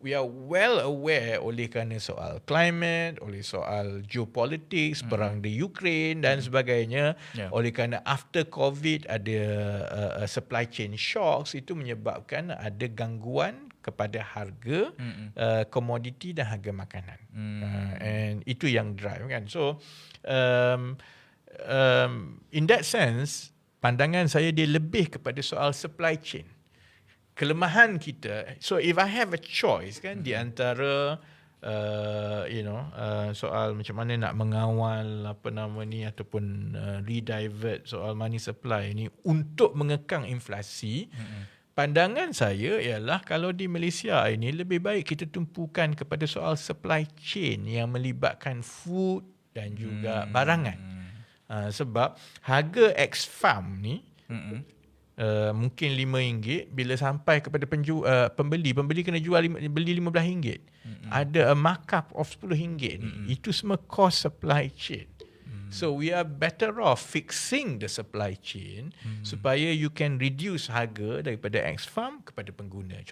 we are well aware oleh kerana soal climate, oleh soal geopolitics, mm-hmm. perang di Ukraine dan mm-hmm. sebagainya, yeah. oleh kerana after COVID ada uh, uh, supply chain shocks itu menyebabkan ada gangguan kepada harga mm-hmm. uh, komoditi dan harga makanan. Mm. Uh, and itu yang drive kan. So um, um, in that sense pandangan saya dia lebih kepada soal supply chain kelemahan kita so if i have a choice kan hmm. di antara uh, you know uh, soal macam mana nak mengawal apa nama ni ataupun uh, redivert soal money supply ni untuk mengekang inflasi hmm. pandangan saya ialah kalau di Malaysia ini lebih baik kita tumpukan kepada soal supply chain yang melibatkan food dan juga hmm. barangan uh, sebab harga ex farm ni hmm uh, mungkin RM5 bila sampai kepada penju, uh, pembeli pembeli kena jual lima, beli RM15 mm-hmm. ada a markup of RM10 mm-hmm. itu semua cost supply chain mm-hmm. so we are better off fixing the supply chain mm-hmm. supaya you can reduce harga daripada ex farm kepada pengguna